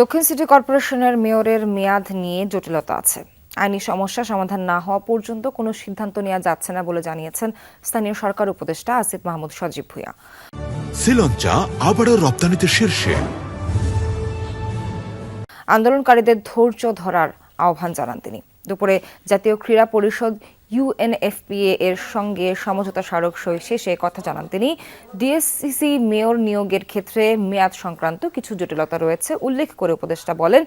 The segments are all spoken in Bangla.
দক্ষিণ সিটি কর্পোরেশনের মেয়রের মেয়াদ নিয়ে জটিলতা আছে। আইনি সমস্যা সমাধান না হওয়া পর্যন্ত কোনো সিদ্ধান্ত নেওয়া যাচ্ছে না বলে জানিয়েছেন স্থানীয় সরকার উপদেষ্টা আসিফ মাহমুদ সজীব ভুঁইয়া। শ্রীলঞ্চা আবারও রপ্তানিতে শীর্ষে। আন্দোলনকারীদের ধৈর্য ধরার আহ্বান জানান তিনি। দুপুরে জাতীয় ক্রীড়া পরিষদ ইউএনএফপিএ এর সঙ্গে সমঝোতা স্মারক সই শেষে কথা জানান তিনি। ডিএসসিসি মেয়র নিয়োগের ক্ষেত্রে মেয়াদ সংক্রান্ত কিছু জটিলতা রয়েছে, উল্লেখ করে উপদেষ্টা বলেন,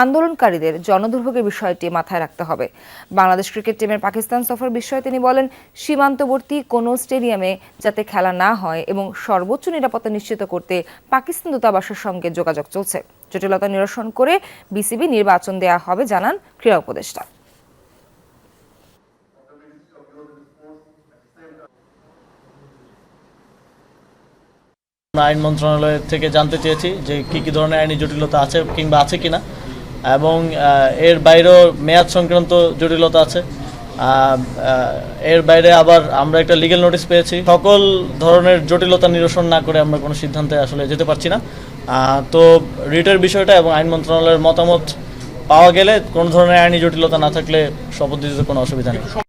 আন্দোলনকারীদের জনদুর্ভোগের বিষয়টি মাথায় রাখতে হবে। বাংলাদেশ ক্রিকেট টিমের পাকিস্তান সফর বিষয়ে তিনি বলেন, সীমান্তবর্তী কোনো স্টেডিয়ামে যাতে খেলা না হয় এবং সর্বোচ্চ নিরাপত্তা নিশ্চিত করতে পাকিস্তান দূতাবাসের সঙ্গে যোগাযোগ চলছে। জটিলতা নিরসন করে বিসিবি নির্বাচন দেয়া হবে, জানান ক্রীড়া উপদেষ্টা। আইন মন্ত্রণালয় থেকে জানতে চেয়েছি যে কি কি ধরনের আইনি জটিলতা আছে কিংবা আছে কিনা। এবং এর বাইরেও মেয়াদ সংক্রান্ত জটিলতা আছে। এর বাইরে আবার আমরা একটা লিগেল নোটিশ পেয়েছি। সকল ধরনের জটিলতা নিরসন না করে আমরা কোনো সিদ্ধান্তে আসলে যেতে পারছি না। তো রিটের বিষয়টা এবং আইন মন্ত্রণালয়ের মতামত পাওয়া গেলে কোনো ধরনের আইনি জটিলতা না থাকলে শপথ দিতে কোনো অসুবিধা নেই।